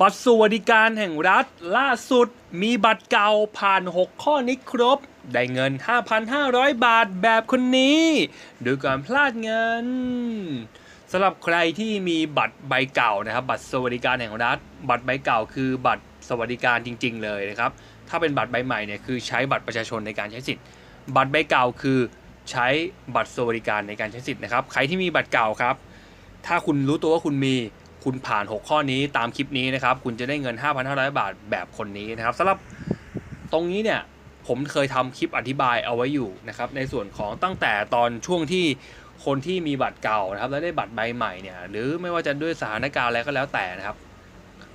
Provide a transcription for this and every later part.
บัตรสวัสดิการแห่งรัฐ ล่าสุดมีบัตรเก่าผ่าน 6 ข้อนี้ครบ ได้เงิน 5,500 บาทแบบคนนี้โดยการพลาดเงินสำหรับใครที่มีบัตรใบเก่านะครับ บัตรสวัสดิการแห่งรัฐ บัตรใบเก่าคือบัตรสวัสดิการจริง ๆ เลยนะครับ ถ้าเป็นบัตรใบใหม่เนี่ยคือใช้บัตรประชาชนในการใช้สิทธิ์ บัตรใบเก่าคือใช้บัตรสวัสดิการในการใช้สิทธิ์นะครับ ใครที่มีบัตรเก่าครับ ถ้าคุณรู้ตัวว่าคุณมี คุณผ่าน 6 ข้อนี้ตามคลิปนี้นะครับ คุณจะได้เงิน 5,500 บาทแบบคนนี้นะครับสำหรับตรงนี้เนี่ยผมเคยทำคลิปอธิบายเอาไว้อยู่นะครับ ในส่วนของตั้งแต่ตอนช่วงที่คนที่มีบัตรเก่านะครับ แล้วได้บัตรใบใหม่เนี่ยหรือไม่ว่าจะด้วยสถานการณ์อะไรก็แล้วแต่นะครับ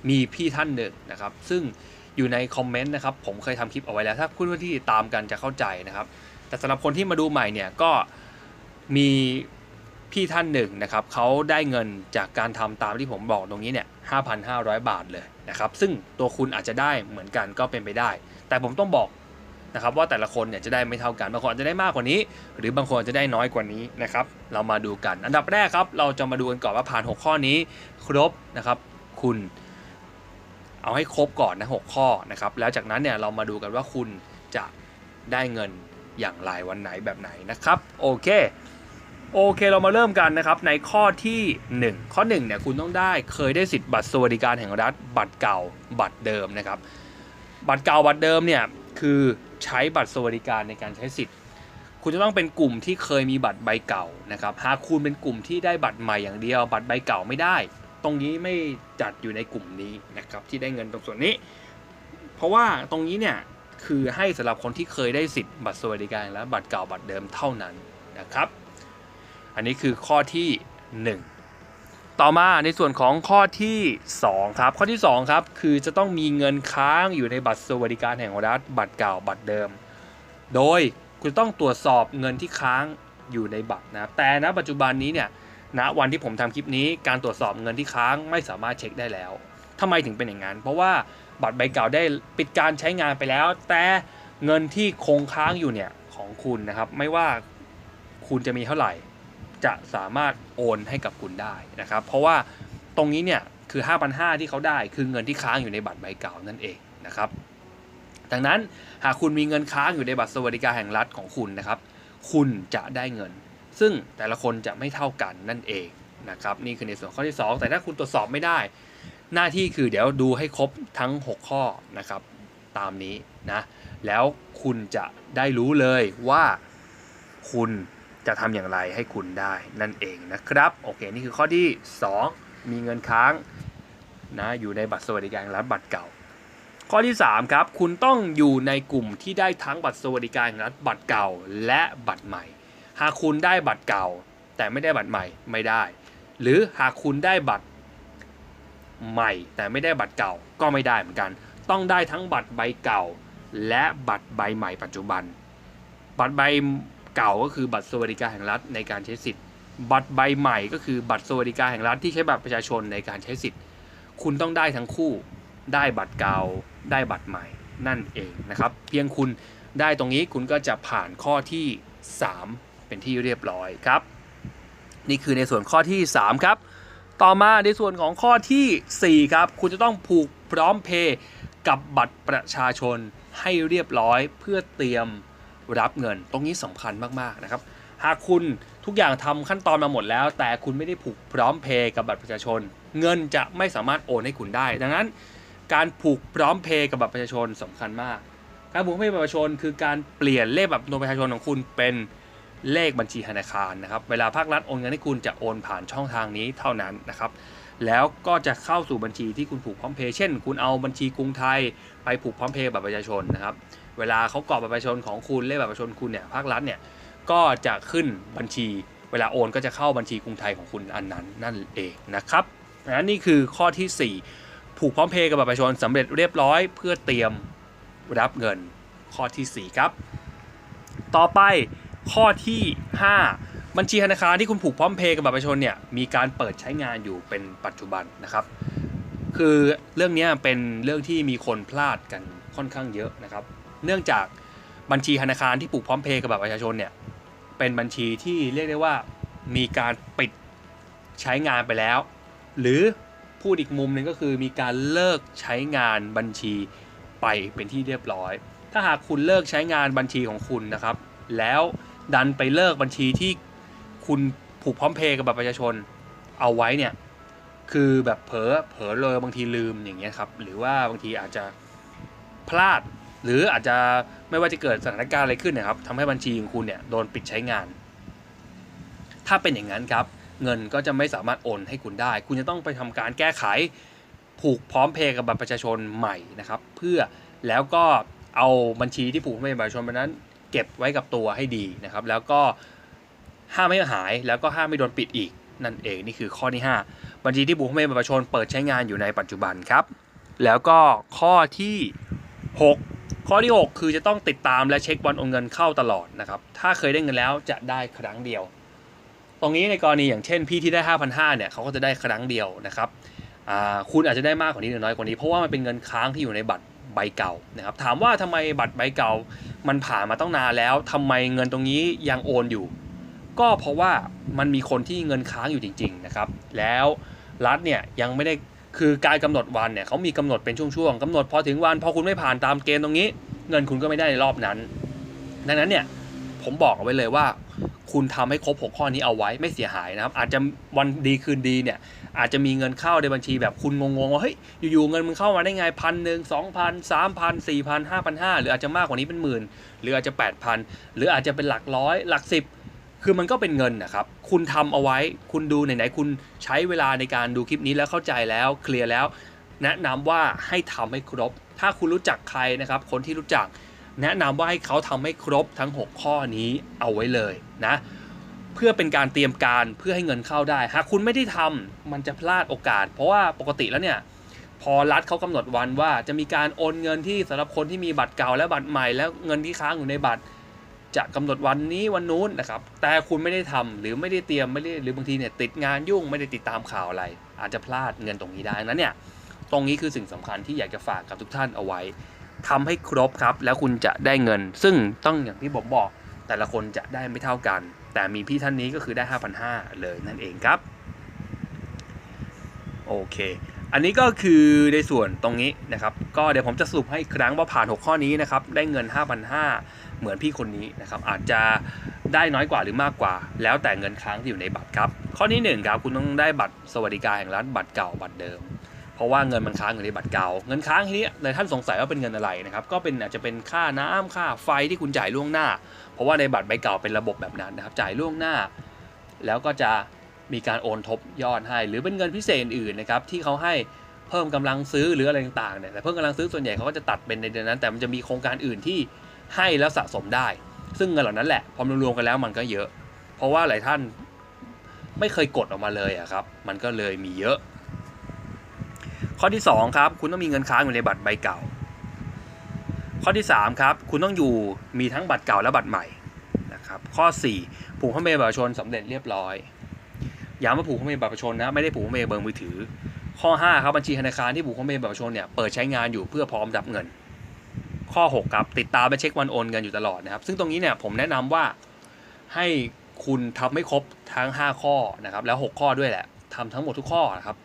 มีพี่ท่านหนึ่งนะครับ ซึ่งอยู่ในคอมเมนต์นะครับ ผมเคยทำคลิปเอาไว้แล้ว ถ้าคุณผู้ที่ติดตามกันจะเข้าใจนะครับ แต่สำหรับคนที่มาดูใหม่เนี่ยก็มี พี่ท่านหนึ่งนะครับเขาได้เงินจากการทำตามที่ผมบอกตรงนี้เนี่ย5,500 บาทเลยนะครับซึ่งตัวคุณอาจจะได้เหมือนกันก็เป็นไปได้ แต่ผมต้องบอกนะครับว่าแต่ละคนเนี่ยจะได้ไม่เท่ากันบางคนอาจจะได้มากกว่านี้ หรือบางคนอาจจะได้น้อยกว่านี้นะครับเรามาดูกัน อันดับแรกครับ เราจะมาดูกันก่อนว่าผ่าน 6 ข้อนี้ ครบนะครับคุณเอาให้ครบก่อนนะหกข้อนะครับแล้วจากนั้นเนี่ยเรามาดูกันว่าคุณจะได้เงินอย่างไรวันไหนแบบไหนนะครับ โอเค โอเคเรามาเริ่มกันนะครับในข้อที่ 1 ข้อ1เนี่ยคุณต้องได้เคยได้สิทธิ์บัตรสวัสดิการแห่งรัฐ บัตรเก่าบัตรเดิมนะครับ บัตรเก่าบัตรเดิมเนี่ยคือใช้บัตรสวัสดิการในการใช้สิทธิ์ คุณจะต้องเป็นกลุ่มที่เคยมีบัตรใบเก่านะครับหากคุณเป็นกลุ่มที่ได้บัตรใหม่อย่างเดียว บัตรใบเก่าไม่ได้ ตรงนี้ไม่จัดอยู่ในกลุ่มนี้นะครับที่ได้เงินตรงส่วนนี้ เพราะว่าตรงนี้เนี่ยคือให้สำหรับคนที่เคยได้สิทธิ์บัตรสวัสดิการและบัตรเก่าบัตรเดิมเท่านั้นนะครับ อันนี้คือข้อที่ 1 ต่อมาในส่วนของข้อที่ 2 ครับ ข้อที่ 2 ครับ คือจะต้องมีเงินค้างอยู่ในบัตรสวัสดิการแห่งรัฐ บัตรเก่าบัตรเดิม โดยคุณต้องตรวจสอบเงินที่ค้างอยู่ในบัตรนะแต่ณปัจจุบันนี้เนี่ยณวันที่ผมทำคลิปนี้การตรวจสอบเงินที่ค้างไม่สามารถเช็คได้แล้วทำไมถึงเป็นอย่างนั้น เพราะว่าบัตรใบเก่าได้ปิดการใช้งานไปแล้ว แต่เงินที่คงค้างอยู่เนี่ยของคุณนะครับ ไม่ว่าคุณจะมีเท่าไหร่ จะสามารถโอนให้กับคุณได้นะครับ เพราะว่าตรงนี้เนี่ยคือ 5,500 ที่เขาได้คือเงินที่ค้างอยู่ในบัตรใบเก่านั่นเองนะครับ ดังนั้นหากคุณมีเงินค้างอยู่ในบัตรสวัสดิการแห่งรัฐของคุณนะครับ คุณจะได้เงิน ซึ่งแต่ละคนจะไม่เท่ากันนั่นเองนะครับ นี่คือในส่วนข้อที่ 2 แต่ถ้าคุณตรวจสอบไม่ได้ หน้าที่คือเดี๋ยวดูให้ครบทั้ง 6 ข้อนะครับ ตามนี้นะ แล้วคุณจะได้รู้เลยว่าคุณ จะทำอย่างไรให้คุณได้นั่นเองนะครับโอเคนี่คือข้อที่ 2 มีเงินค้างนะอยู่ในบัตรสวัสดิการรัฐบัตรเก่า ข้อที่ 3 ครับ คุณต้องอยู่ในกลุ่มที่ได้ทั้งบัตรสวัสดิการแห่งรัฐบัตรเก่าและบัตรใหม่ หากคุณได้บัตรเก่า แต่ไม่ได้บัตรใหม่ไม่ได้ หรือหากคุณได้บัตรใหม่ แต่ไม่ได้บัตรเก่าก็ไม่ได้เหมือนกัน ต้องได้ทั้งบัตรใบเก่า และบัตรใบใหม่ปัจจุบัน บัตรใบ เก่าก็คือบัตรสวัสดิการแห่งรัฐในการใช้สิทธิ์ บัตรใบใหม่ก็คือบัตรสวัสดิการแห่งรัฐที่ใช้บัตรประชาชนในการใช้สิทธิ์ คุณต้องได้ทั้งคู่ ได้บัตรเก่า ได้บัตรใหม่นั่นเองนะครับ เพียงคุณได้ตรงนี้คุณก็จะผ่านข้อที่ 3 เป็นที่เรียบร้อยครับ นี่คือในส่วนข้อที่ 3 ครับ ต่อมาในส่วนของข้อทีสี่4 ครับ คุณจะต้องผูกพร้อมเพย์กับบัตรประชาชนให้เรียบร้อยเพื่อเตรียม รับเงิน ตรงนี้สำคัญมากๆนะครับ หากคุณทุกอย่างทำขั้นตอนมาหมดแล้ว แต่คุณไม่ได้ผูกพร้อมเพย์กับบัตรประชาชน เงินจะไม่สามารถโอนให้คุณได้ ดังนั้น การผูกพร้อมเพย์กับบัตรประชาชนสำคัญมาก การผูกพร้อมเพย์บบัตรประชาชนคือการเปลี่ยนเลขบัตรประชาชนของคุณเป็นเลขบัญชีธนาคารนะครับ เวลาภาครัฐโอนเงินให้คุณจะโอนผ่านช่องทางนี้เท่านั้นนะครับ แล้วก็จะเข้าสู่บัญชีที่คุณผูกพร้อมเพย์เช่น คุณเอาบัญชีกรุงไทยไปผูกพร้อมเพย์บัตรประชาชนนะครับ เวลาเขากรอกบัตรประชาชนของคุณเลขบัตรประชาชนคุณเนี่ยภาครัฐเนี่ยก็จะขึ้นบัญชี เวลาโอนก็จะเข้าบัญชีกรุงไทยของคุณอันนั้นนั่นเองนะครับอันนี่คือข้อที่ 4 ผูกพร้อมเพย์กับบัตรประชาชนสำเร็จเรียบร้อยเพื่อเตรียมรับเงินข้อที่ 4 ครับ ต่อไปข้อที่ 5 บัญชีธนาคารที่คุณผูกพร้อมเพย์กับบัตรประชาชนเนี่ยมีการเปิดใช้งานอยู่เป็นปัจจุบันนะครับ คือเรื่องนี้เป็นเรื่องที่มีคนพลาดกันค่อนข้างเยอะนะครับ เนื่องจากบัญชีธนาคารที่ผูกพร้อมเพย์กับบัตรประชาชนเนี่ยเป็นบัญชีที่เรียกได้ว่ามีการปิดใช้งานไปแล้ว หรือพูดอีกมุมหนึ่งก็คือมีการเลิกใช้งานบัญชีไปเป็นที่เรียบร้อย ถ้าหากคุณเลิกใช้งานบัญชีของคุณนะครับ แล้วดันไปเลิกบัญชีที่ คุณผูกพร้อมเพย์กับบัตรประชาชนเอาไว้เนี่ย คือแบบเผลอเผลอเลยบางทีลืมอย่างเงี้ยครับ หรือว่าบางทีอาจจะพลาด หรืออาจจะไม่ว่าจะเกิดสถานการณ์อะไรขึ้นนะครับทำให้บัญชีของคุณเนี่ยโดนปิดใช้งาน ถ้าเป็นอย่างนั้นครับ เงินก็จะไม่สามารถโอนให้คุณได้ คุณจะต้องไปทำการแก้ไข ผูกพร้อมเพย์กับบัตรประชาชนใหม่นะครับ เพื่อแล้วก็เอาบัญชีที่ผูกพร้อมเพย์บบัตรประชาชนไปนั้น เก็บไว้กับตัวให้ดีนะครับ แล้วก็ ห้ามไม่หายแล้วก็ห้ามไม่โดนปิดอีก นั่นเองนี่คือข้อที่ 5 บัญชีที่ผูกพร้อมเพย์กับบัตรประชาชนเปิดใช้งานอยู่ในปัจจุบันครับ แล้วก็ข้อที่ 6 ข้อที่ 6 คือจะต้องติดตามและเช็ควันโอนเงินเข้าตลอดนะครับถ้าเคยได้เงินแล้วจะได้ครั้งเดียว ตรงนี้ในกรณีอย่างเช่น พี่ที่ได้ 5,500เนี่ยเขาก็จะได้ครั้งเดียวนะครับคุณอาจจะได้มากกว่านี้หรือน้อยกว่านี้เพราะว่ามันเป็นเงินค้างที่อยู่ในบัตรใบเก่านะครับถามว่าทำไมบัตรใบเก่า มันผ่านมาต้องนานแล้วทำไมเงินตรงนี้ยังโอนอยู่ ก็เพราะว่ามันมีคนที่เงินค้างอยู่จริง ๆ นะครับ แล้วรัฐเนี่ยยังไม่ได้คือการกำหนดวันเนี่ยเขามีกำหนดเป็นช่วงๆกำหนดพอถึงวันพอคุณไม่ผ่านตามเกณฑ์ตรงนี้ เงินคุณก็ไม่ได้ในรอบนั้น ดังนั้นเนี่ยผมบอกเอาไว้เลยว่า คุณทำให้ครบ 6 ข้อนี้เอาไว้ไม่เสียหายนะครับ อาจจะวันดีคืนดีเนี่ย อาจจะมีเงินเข้าในบัญชีแบบคุณงงๆว่าเฮ้ยอยู่ๆเงินมึงเข้ามาได้ไงพันหนึ่งสองพันสามพันสี่พันห้าพันห้าหรืออาจจะมากกว่านี้เป็นหมื่นหรืออาจจะแปดพันหรืออาจจะเป็นหลักร้อยหลักสิบ คือมันก็เป็นเงินนะครับ คุณทำเอาไว้ คุณดูไหนๆคุณใช้เวลาในการดูคลิปนี้แล้วเข้าใจแล้วเคลียร์แล้ว แนะนำว่าให้ทำให้ครบ ถ้าคุณรู้จักใครนะครับ คนที่รู้จัก แนะนำว่าให้เขาทำให้ครบทั้ง 6 ข้อนี้เอาไว้เลยนะ เพื่อเป็นการเตรียมการเพื่อให้เงินเข้าได้ หากคุณไม่ได้ทำมันจะพลาดโอกาส เพราะว่าปกติแล้วเนี่ยพอรัฐเขากำหนดวันว่าจะมีการโอนเงินที่สำหรับคนที่มีบัตรเก่าและบัตรใหม่แล้วเงินที่ค้างอยู่ในบัตร จะกำหนดวันนี้วันนู้นนะครับ แต่คุณไม่ได้ทำหรือไม่ได้เตรียมไม่ได้หรือบางทีเนี่ยติดงานยุ่งไม่ได้ติดตามข่าวอะไร อาจจะพลาดเงินตรงนี้ได้นั้นเนี่ยตรงนี้คือสิ่งสำคัญที่อยากจะฝากกับทุกท่านเอาไว้ทำให้ครบครับ แล้วคุณจะได้เงิน ซึ่งต้องอย่างที่ผมบอก แต่ละคนจะได้ไม่เท่ากัน แต่มีพี่ท่านนี้ก็คือได้ 5,500 เลยนั่นเองครับโอเค อันนี้ก็คือในส่วนตรงนี้นะครับ ก็เดี๋ยวผมจะสรุปให้ครั้งว่าผ่าน 6 ข้อนี้นะครับ ได้เงิน 5,500 เหมือนพี่คนนี้นะครับอาจจะได้น้อยกว่าหรือมากกว่า แล้วแต่เงินค้างที่อยู่ในบัตรครับ ข้อที่หนึ่งครับคุณต้องได้บัตรสวัสดิการแห่งรัฐบัตรเก่าบัตรเดิม เพราะว่าเงินมันค้างอยู่ในบัตรเก่า เงินค้างทีนี้หลายท่านสงสัยว่าเป็นเงินอะไรนะครับก็เป็นอาจจะเป็นค่าน้ำค่าไฟที่คุณจ่ายล่วงหน้า เพราะว่าในบัตรใบเก่าเป็นระบบแบบนั้นนะครับจ่ายล่วงหน้า แล้วก็จะมีการโอนทบยอดให้ หรือเป็นเงินพิเศษอื่นนะครับที่เขาให้เพิ่มกำลังซื้อหรืออะไรต่างๆเนี่ยแต่เพิ่มกำลังซื้อส่วนใหญ่เขาก็จะตัดเป็นในเดือนนั้น แต่มันจะมีโครงการอื่นที่ ให้แล้วสะสมได้ ซึ่งเงินเหล่านั้นแหละพอรวมๆกันแล้วมันก็เยอะ เพราะว่าหลายท่านไม่เคยกดออกมาเลยอะครับ มันก็เลยมีเยอะ ข้อที่ 2 ครับ คุณต้องมีเงินค้างอยู่ในบัตรใบเก่า ข้อที่ 3 ครับ คุณต้องอยู่มีทั้งบัตรเก่าและบัตรใหม่นะครับข้อ 4 ผูกข้อมือบัตรประชาชนสำเร็จเรียบร้อยย้ำว่าผูกข้อมือบัตรประชาชนนะไม่ได้ผูกข้อมือเบอร์มือถือ ข้อ 5 ครับบัญชีธนาคารที่ผูกข้อมือบัตรประชาชนเนี่ยเปิดใช้งานอยู่เพื่อพร้อมรับเงิน ข้อ 6 ครับ ติดตามไปเช็ควันโอนเงินอยู่ตลอดนะครับ ซึ่งตรงนี้เนี่ยผมแนะนำว่าให้คุณทำให้ครบทั้ง 5 ข้อนะครับ แล้ว 6 ข้อด้วยแหละทำทั้งหมดทุกข้อนะครับ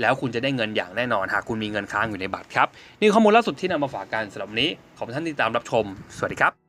แล้วคุณจะได้เงินอย่างแน่นอน หากคุณมีเงินค้างอยู่ในบัตรครับ นี่ข้อมูลล่าสุดที่นำมาฝากกันสำหรับนี้ ขอบท่านที่ติดตามรับชม สวัสดีครับ